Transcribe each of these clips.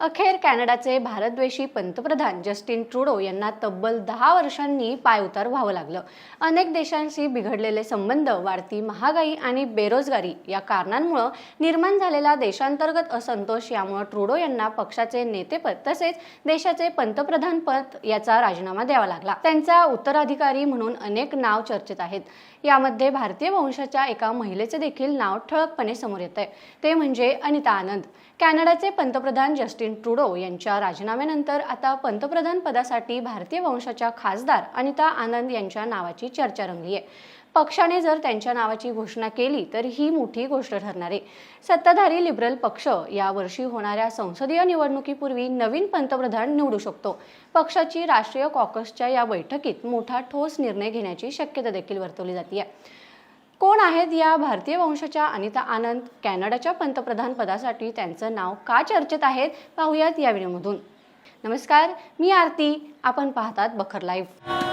अखेर कॅनडाचे भारतद्वेषी पंतप्रधान Justin Trudeau यांना तब्बल दहा वर्षांनी पायउतार व्हावं लागलं. अनेक देशांशी बिघडलेले संबंध वाढती महागाई आणि बेरोजगारी या कारणांमुळं निर्माण झालेला देशांतर्गत असंतोष यामुळं ट्रुडो यांना पक्षाचे नेतेपद तसेच देशाचे पंतप्रधानपद याचा राजीनामा द्यावा लागला. त्यांचा उत्तराधिकारी म्हणून अनेक नाव चर्चेत आहेत. यामध्ये भारतीय वंशाच्या एका महिलेचे देखील नाव ठळकपणे समोर येत आहे ते म्हणजे अनिता आनंद. कॅनडाचे पंतप्रधान जस्टिन ट्रुडो यांच्या राजीनाम्यानंतर आता पंतप्रधान पदासाठी भारतीय वंशाच्या खासदार अनिता आनंद यांच्या नावाची चर्चा रंगली आहे पक्षाने जर त्यांच्या नावाची घोषणा केली तर ही मोठी गोष्ट ठरणार आहे. सत्ताधारी लिबरल पक्ष या वर्षी होणाऱ्या संसदीय निवडणुकीपूर्वी नवीन पंतप्रधान निवडू शकतो. पक्षाची राष्ट्रीय कॉकसच्या या बैठकीत मोठा ठोस निर्णय घेण्याची शक्यता देखील वर्तवली जाते कोण आहेत या भारतीय वंशाच्या अनिता आनंद? कॅनडाच्या पंतप्रधान पदासाठी त्यांचं नाव का चर्चेत आहेत पाहूयात या व्हिडिओमधून. नमस्कार मी आरती. आपण पाहतात बखर लाईव्ह.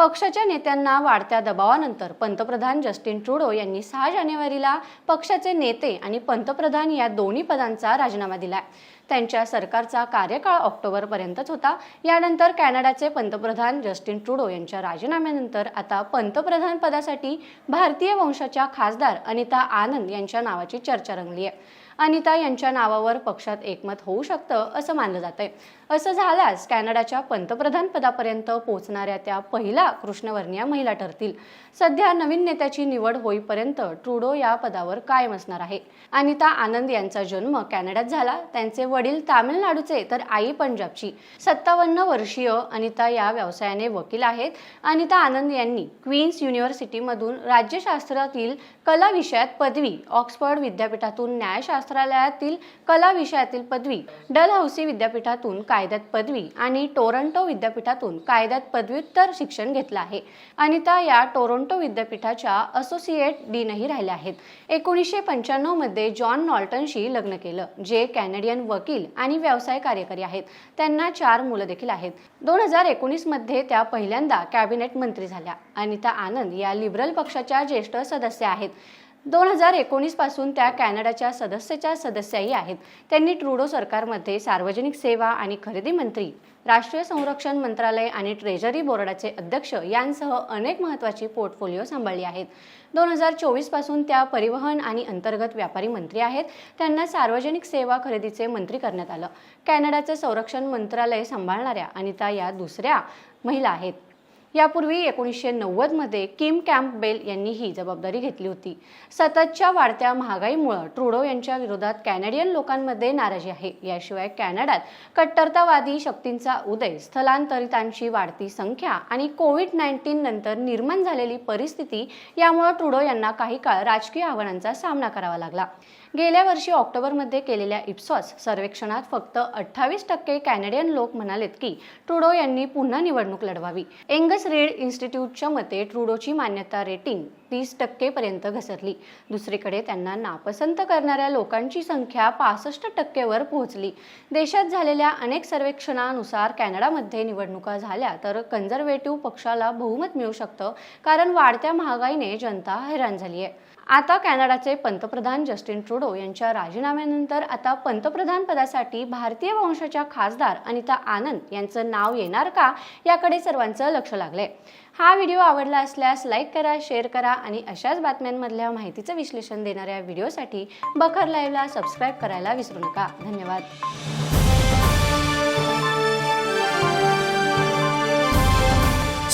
पक्षाच्या नेत्यांना वाढत्या दबावानंतर पंतप्रधान जस्टिन ट्रुडो यांनी सहा जानेवारीला पक्षाचे नेते आणि पंतप्रधान या दोन्ही पदांचा राजीनामा दिलाय. त्यांच्या सरकारचा कार्यकाळ ऑक्टोबरपर्यंतच होता. यानंतर कॅनडाचे पंतप्रधान जस्टिन ट्रुडो यांच्या राजीनाम्यानंतर आता पंतप्रधान पदासाठी भारतीय वंशाच्या खासदार अनिता आनंद यांच्या नावाची चर्चा रंगली आहे अनिता यांच्या नावावर पक्षात एकमत होऊ शकतं असं मानलं जातंय. असं झाल्यास कॅनडाच्या पंतप्रधान पदापर्यंत पोहोचणाऱ्या त्या पहिला कृष्णवर्णीय महिला ठरतील. सध्या नवीन नेत्याची निवड होईपर्यंत ट्रुडो या पदावर कायम असणार आहे. अनिता आनंद यांचा जन्म कॅनडात झाला. त्यांचे वडील तामिळनाडूचे तर आई पंजाबची. सत्तावन्न वर्षीय अनिता या व्यवसायाने वकील आहेत. अनिता आनंद यांनी क्वीन्स युनिव्हर्सिटीमधून राज्यशास्त्रातील कला विषयात पदवी ऑक्सफर्ड विद्यापीठातून न्यायशास्त्र शास्त्रालयातील कला विषयातील पदवी डलहौसी विद्यापीठातून कायद्यात पदवी आणि टोरंटो विद्यापीठातून कायद्यात पदव्युत्तर शिक्षण घेतलं आहे. अनिता या टोरंटो विद्यापीठाच्या असोसिएट डीनही राहिल्या आहेत. एकोणीसशे पंच्याण्णवमध्ये जॉन नॉल्टनशी लग्न केलं जे कॅनेडियन वकील आणि व्यवसाय कार्यकारी आहेत. त्यांना चार मुलं देखील आहेत. दोन हजार एकोणीसमध्ये त्या पहिल्यांदा कॅबिनेट मंत्री झाल्या. अनिता आनंद या लिबरल पक्षाच्या ज्येष्ठ सदस्य आहेत. दोन हजार एकोणीसपासून त्या कॅनडाच्या सदस्याच्या सदस्याही आहेत. त्यांनी ट्रुडो सरकारमध्ये सार्वजनिक सेवा आणि खरेदी मंत्री राष्ट्रीय संरक्षण मंत्रालय आणि ट्रेजरी बोर्डाचे अध्यक्ष यांसह अनेक महत्त्वाची पोर्टफोलिओ सांभाळली आहेत. दोन हजार चोवीसपासून त्या परिवहन आणि अंतर्गत व्यापारी मंत्री आहेत. त्यांना सार्वजनिक सेवा खरेदीचे मंत्री करण्यात आलं. कॅनडाचे संरक्षण मंत्रालय सांभाळणाऱ्या अनिता या दुसऱ्या महिला आहेत. यापूर्वी एकोणीसशे नव्वदमध्ये किम कॅम्पबेल यांनी ही जबाबदारी घेतली होती. सततच्या वाढत्या महागाईमुळे ट्रुडो यांच्या विरोधात कॅनेडियन लोकांमध्ये नाराजी आहे. याशिवाय कॅनडात कट्टरतावादी शक्तींचा उदय स्थलांतरितांची वाढती संख्या आणि कोविड नाईन्टीन नंतर निर्माण झालेली परिस्थिती यामुळे ट्रुडो यांना काही काळ राजकीय आव्हानांचा सामना करावा लागला. गेल्या वर्षी ऑक्टोबरमध्ये केलेल्या इप्सॉस सर्वेक्षणात फक्त अठ्ठावीस टक्के कॅनेडियन लोक म्हणालेत की ट्रुडो यांनी पुन्हा निवडणूक लढवावी. एंग एस रेड इन्स्टिट्यूटच्या मते ट्रुडोची मान्यता रेटिंग तीस टक्केपर्यंत घसरली. दुसरीकडे त्यांना नापसंत करणाऱ्या लोकांची संख्या पासष्ट टक्केवर पोहोचली. देशात झालेल्या अनेक सर्वेक्षणानुसार कॅनडामध्ये निवडणुका झाल्या तर कन्झर्वेटिव्ह पक्षाला बहुमत मिळू शकतं कारण वाढत्या महागाईने जनता हैराण झाली आहे आता कॅनडाचे पंतप्रधान जस्टिन ट्रुडो यांच्या राजीनाम्यानंतर आता पंतप्रधान पदासाठी भारतीय वंशाच्या खासदार अनिता आनंद यांचं नाव येणार का याकडे सर्वांचं लक्ष लागलंय. हा व्हिडिओ आवडला असल्यास लाईक करा शेअर करा आणि अशाच बातम्यांमधल्या माहितीचं विश्लेषण देणाऱ्या व्हिडिओसाठी बखर लाईव्हला सबस्क्राईब करायला विसरू नका. धन्यवाद.